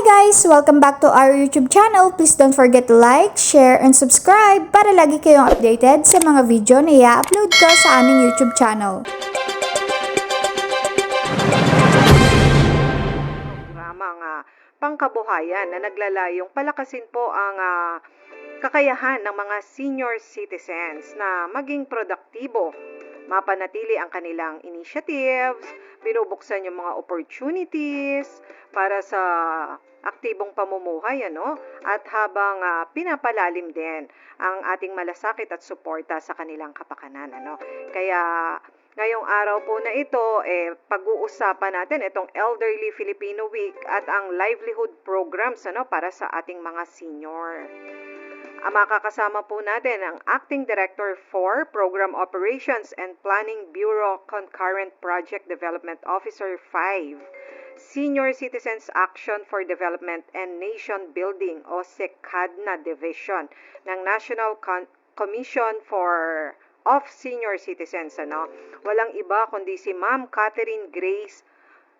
guys! Welcome back to our YouTube channel. Please don't forget to like, share, and subscribe para lagi kayong updated sa mga video na i-upload ko sa aming YouTube channel. programang ah, pangkabuhayan na naglalayong palakasin po ang ah, kakayahan ng mga senior citizens na maging produktibo, mapanatili ang kanilang initiatives, binubuksan yung mga opportunities para sa aktibong pamumuhay ano at habang ah, pinapalalim din ang ating malasakit at suporta sa kanilang kapakanan ano kaya Ngayong araw po na ito, eh, pag-uusapan natin itong Elderly Filipino Week at ang livelihood programs ano, para sa ating mga senior. Ang makakasama po natin ang Acting Director for Program Operations and Planning Bureau Concurrent Project Development Officer 5, Senior Citizens Action for Development and Nation Building o SECADNA Division ng National Con- Commission for of Senior Citizens. Ano? Walang iba kundi si Ma'am Catherine Grace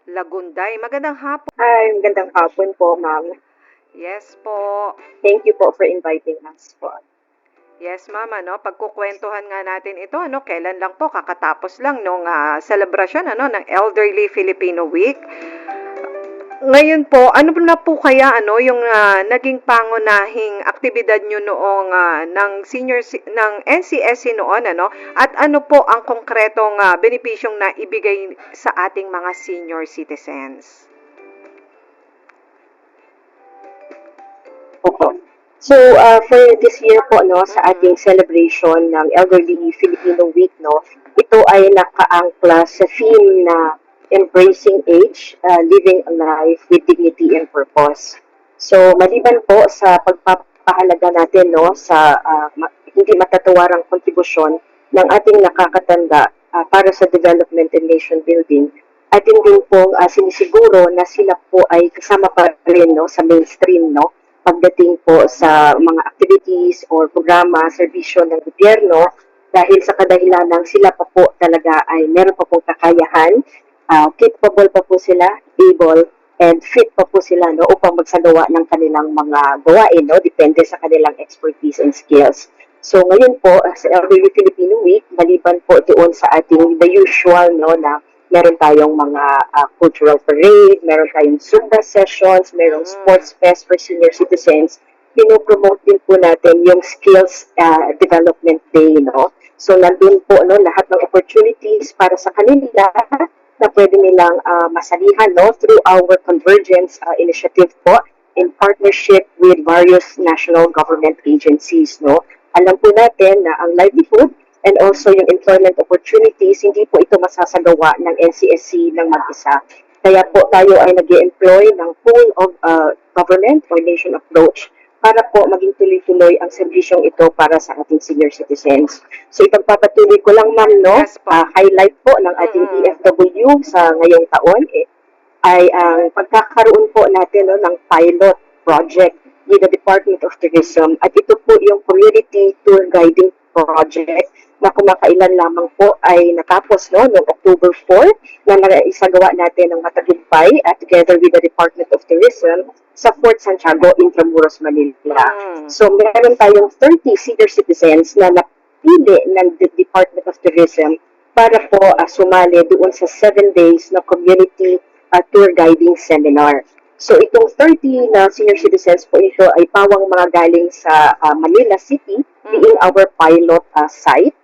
Lagunday. Magandang hapon. Hi, magandang hapon po, ma'am. Yes po. Thank you po for inviting us po. Yes, ma'am, ano, pagkukwentuhan nga natin ito, ano, kailan lang po, kakatapos lang nung ah, celebration, ano, ng Elderly Filipino Week. Ngayon po, ano na po kaya, ano, yung ah, naging pangunahing aktibidad nyo noong ah, ng senior, ng NCSC noon, ano, at ano po ang konkretong ah, benepisyong na ibigay sa ating mga senior citizens? Opo. So, uh, for this year po, no, sa ating celebration ng Elderly Filipino Week, no, ito ay nakaangkla sa theme na Embracing Age, uh, Living a Life with Dignity and Purpose. So, maliban po sa pagpapahalaga natin, no, sa uh, ma- hindi matatawarang kontribusyon ng ating nakakatanda uh, para sa development and nation building, atin din pong uh, sinisiguro na sila po ay kasama pa rin no, sa mainstream no, pagdating po sa mga activities or programa, serbisyo ng gobyerno dahil sa kadahilanang sila pa po talaga ay meron pa pong kakayahan, uh, capable pa po sila, able, and fit pa po sila no, upang magsagawa ng kanilang mga gawain, no, depende sa kanilang expertise and skills. So ngayon po, sa Elderly Filipino Week, maliban po doon sa ating the usual no, na meron tayong mga uh, cultural parade, meron tayong Zumba sessions, merong sports fest for senior citizens, pinopromote din po natin yung skills uh, development day, no? So, nandun po, no, lahat ng opportunities para sa kanila na pwede nilang uh, masalihan, no, through our convergence uh, initiative po in partnership with various national government agencies, no? Alam po natin na ang livelihood and also yung employment opportunities, hindi po ito masasagawa ng NCSC ng mag-isa. Kaya po tayo ay nag employ ng full of uh, government or nation approach para po maging tuloy-tuloy ang serbisyong ito para sa ating senior citizens. So ipagpapatuloy ko lang ma'am, no, uh, highlight po ng ating. DFW sa ngayong taon eh, ay ang pagkakaroon po natin no, ng pilot project with the Department of Tourism at ito po yung community tour guiding project na kumakailan lamang po ay natapos no noong October 4 na naisagawa natin ng matagumpay at together with the Department of Tourism sa Fort Santiago, Intramuros, Manila. Mm. So meron tayong 30 senior citizens na napili ng the Department of Tourism para po ah, sumali doon sa 7 days na community ah, tour guiding seminar. So itong 30 na senior citizens po ito ay pawang mga galing sa ah, Manila City, being our pilot ah, site.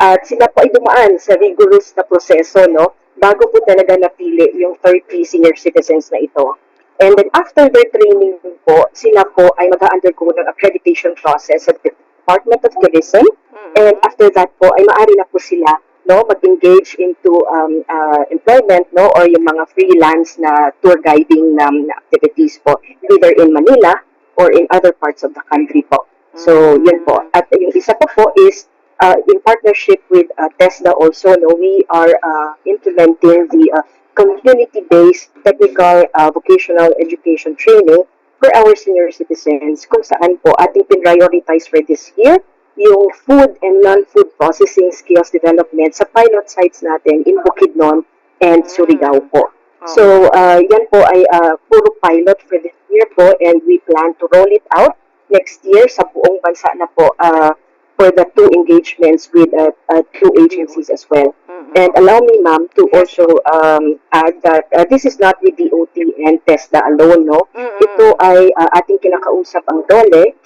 At sila po ay dumaan sa rigorous na proseso, no? Bago po talaga napili yung 30 senior citizens na ito. And then after their training po, sila po ay mag-undergo ng accreditation process the Department of Tourism. And after that po, ay maaari na po sila no mag-engage into um, uh, employment no or yung mga freelance na tour guiding um, na activities po either in Manila or in other parts of the country po. So, yun po. At yung isa pa po is uh, in partnership with uh, TESDA also, no, we are uh, implementing the uh, community-based technical uh, vocational education training for our senior citizens kung saan po ating pinrioritize for this year yung food and non-food processing skills development sa pilot sites natin in Bukidnon and Surigao po. So, uh, yan po ay uh, puro pilot for this year po and we plan to roll it out next year sa buong bansa na po uh, for the two engagements with uh, uh, two agencies as well. And allow me, ma'am, to also um, add that uh, this is not with DOT and TESDA alone, no? Mm-mm. Ito ay uh, ating kinakausap ang DOLE,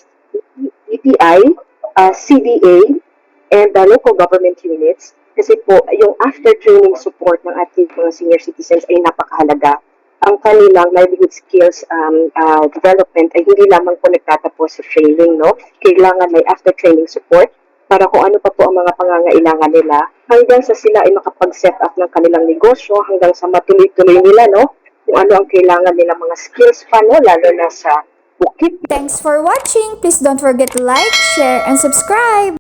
ETI, uh, CDA, and the local government units. Kasi po, yung after-training support ng ating mga senior citizens ay napakahalaga. Ang kanilang livelihood skills um, uh, development ay hindi lamang po nagtatapos sa training, no? Kailangan may after-training support para kung ano pa po ang mga pangangailangan nila hanggang sa sila ay makapag-set up ng kanilang negosyo hanggang sa matuloy-tuloy nila, no? Kung ano ang kailangan nila mga skills pa, no? Lalo na sa bukid Thanks for watching. Please don't forget to like, share, and subscribe.